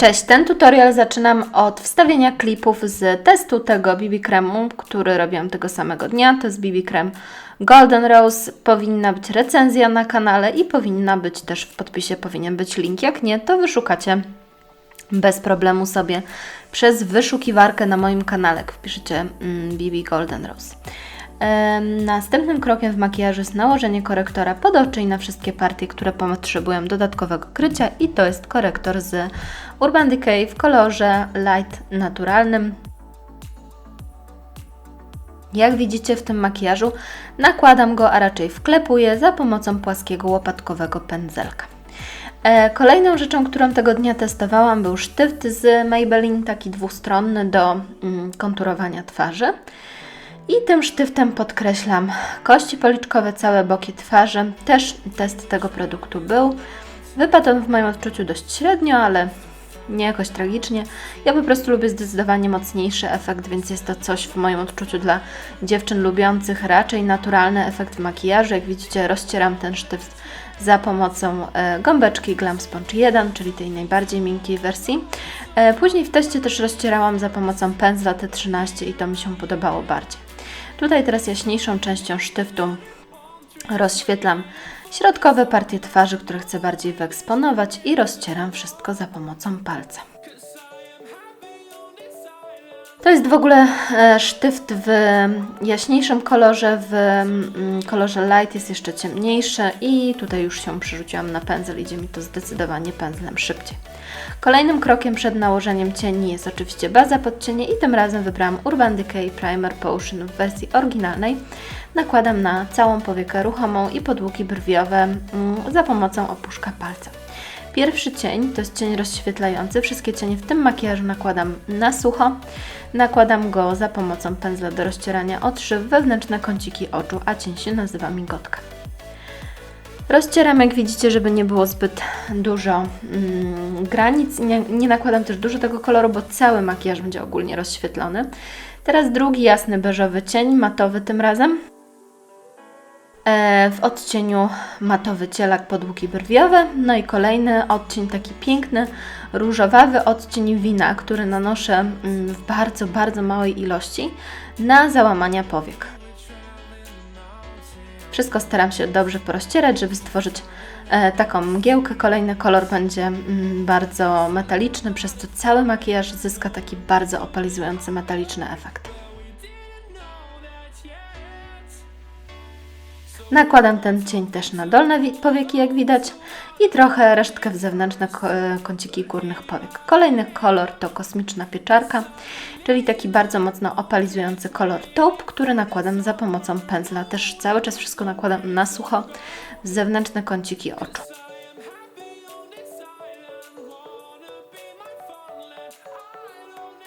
Cześć, ten tutorial zaczynam od wstawienia klipów z testu tego BB kremu, który robiłam tego samego dnia. To jest BB krem Golden Rose. Powinna być recenzja na kanale i powinna być też w podpisie powinien być link. Jak nie, to wyszukacie bez problemu sobie przez wyszukiwarkę na moim kanale. Wpiszecie mm, BB Golden Rose. Następnym krokiem w makijażu jest nałożenie korektora pod oczy i na wszystkie partie, które potrzebują dodatkowego krycia i to jest korektor z Urban Decay w kolorze light naturalnym. Jak widzicie w tym makijażu nakładam go, a raczej wklepuję za pomocą płaskiego łopatkowego pędzelka. E, Kolejną rzeczą, którą tego dnia testowałam był sztyft z Maybelline, taki dwustronny do mm, konturowania twarzy. I tym sztyftem podkreślam kości policzkowe, całe boki twarzy. Też test tego produktu był. Wypadł on w moim odczuciu dość średnio, ale nie jakoś tragicznie. Ja po prostu lubię zdecydowanie mocniejszy efekt, więc jest to coś w moim odczuciu dla dziewczyn lubiących raczej naturalny efekt makijażu. Jak widzicie, rozcieram ten sztyft za pomocą e, gąbeczki Glam Sponge 1, czyli tej najbardziej miękkiej wersji. E, później w teście też rozcierałam za pomocą pędzla T13 i to mi się podobało bardziej. Tutaj teraz jaśniejszą częścią sztyftu rozświetlam środkowe partie twarzy, które chcę bardziej wyeksponować i rozcieram wszystko za pomocą palca. To jest w ogóle e, sztyft w jaśniejszym kolorze, w mm, kolorze light jest jeszcze ciemniejszy i tutaj już się przerzuciłam na pędzel, idzie mi to zdecydowanie pędzlem szybciej. Kolejnym krokiem przed nałożeniem cieni jest oczywiście baza pod cienie i tym razem wybrałam Urban Decay Primer Potion w wersji oryginalnej. Nakładam na całą powiekę ruchomą i podłuki brwiowe mm, za pomocą opuszka palca. Pierwszy cień to jest cień rozświetlający. Wszystkie cienie w tym makijażu nakładam na sucho. Nakładam go za pomocą pędzla do rozcierania oczy wewnętrzne kąciki oczu, a cień się nazywa migotka. Rozcieram, jak widzicie, żeby nie było zbyt dużo mm, granic. Nie, nie nakładam też dużo tego koloru, bo cały makijaż będzie ogólnie rozświetlony. Teraz drugi jasny beżowy cień, matowy tym razem. E, w odcieniu matowy cielak podłuki brwiowe. No i kolejny odcień taki piękny, różowawy odcień wina, który nanoszę mm, w bardzo, bardzo małej ilości na załamania powiek. Wszystko staram się dobrze porozcierać, żeby stworzyć e, taką mgiełkę. Kolejny kolor będzie mm, bardzo metaliczny, przez to cały makijaż zyska taki bardzo opalizujący metaliczny efekt. Nakładam ten cień też na dolne wi- powieki, jak widać, i trochę resztkę w zewnętrzne e, kąciki górnych powiek. Kolejny kolor to kosmiczna pieczarka, czyli taki bardzo mocno opalizujący kolor taupe, który nakładam za pomocą pędzla. Też cały czas wszystko nakładam na sucho w zewnętrzne kąciki oczu.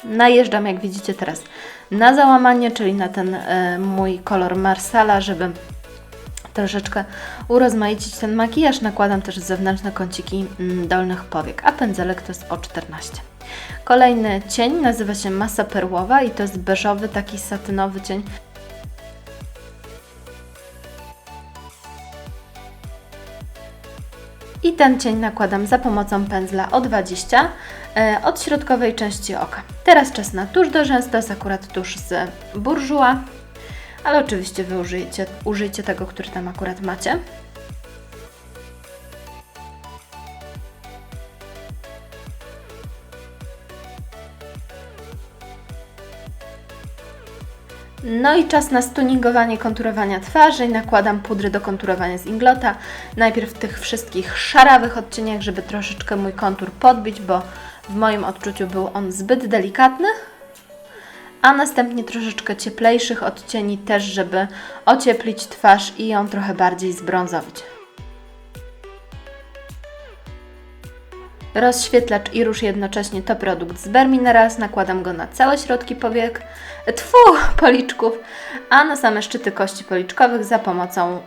Najeżdżam, jak widzicie teraz, na załamanie, czyli na ten e, mój kolor Marsala, żeby troszeczkę urozmaicić ten makijaż. Nakładam też zewnętrzne kąciki mm, dolnych powiek, a pędzelek to jest O14. Kolejny cień nazywa się Masa Perłowa i to jest beżowy, taki satynowy cień. I ten cień nakładam za pomocą pędzla O20 e, od środkowej części oka. Teraz czas na tusz do rzęs, to jest akurat tusz z Bourjois, ale oczywiście Wy użyjcie, użyjcie tego, który tam akurat macie. No i czas na stuningowanie konturowania twarzy. Nakładam pudry do konturowania z Inglota. Najpierw w tych wszystkich szarawych odcieniach, żeby troszeczkę mój kontur podbić, bo w moim odczuciu był on zbyt delikatny. A następnie troszeczkę cieplejszych odcieni też, żeby ocieplić twarz i ją trochę bardziej zbrązowić. Rozświetlacz i róż jednocześnie to produkt z Bermineras. Nakładam go na całe środki powiek, tfu, policzków, a na same szczyty kości policzkowych za pomocą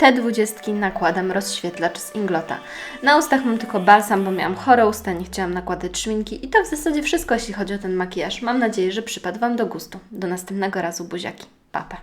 T20 nakładam rozświetlacz z Inglota. Na ustach mam tylko balsam, bo miałam chore usta, nie chciałam nakładać szminki i to w zasadzie wszystko, jeśli chodzi o ten makijaż. Mam nadzieję, że przypadł Wam do gustu. Do następnego razu buziaki. Papa.